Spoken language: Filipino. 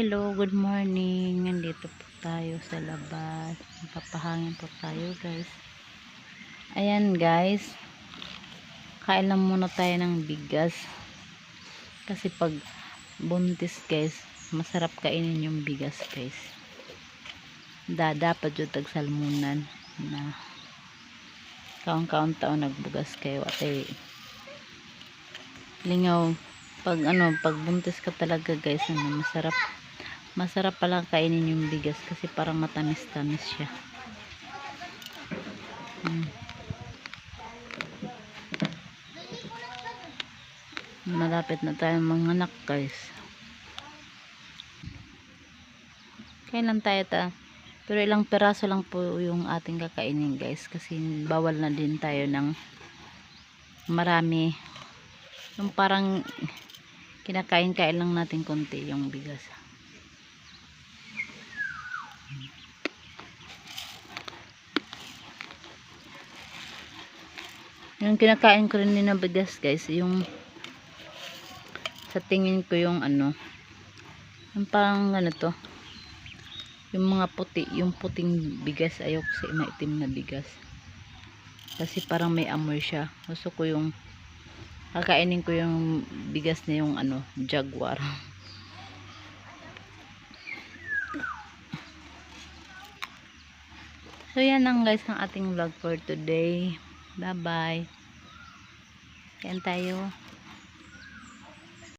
hello, good morning. Nandito po tayo sa labas. Papahangin po tayo, guys. Ayan, guys. Kain lang muna tayo ng bigas. Kasi pag buntis, guys, masarap kainin yung bigas, guys. Da, dapat yung tagsalmunan na kaon-kaon taon nagbugas kayo at eh, lingaw pag ano pag buntis ka talaga guys ano, masarap masarap pala kainin yung bigas kasi parang matamis tamis siya. Mm. malapit na tayo mga anak guys. Kailan tayo ta? Pero ilang peraso lang po yung ating kakainin guys kasi bawal na din tayo ng marami. Yung parang kinakain-kain lang natin konti yung bigas yung kinakain ko rin ng bigas guys yung sa tingin ko yung ano yung parang ano to yung mga puti yung puting bigas ayoko sa maitim na bigas. Kasi parang may amoy siya. Gusto ko yung kakainin ko yung bigas na yung ano jaguar. So yan lang guys ang ating vlog for today bye bye yan tayo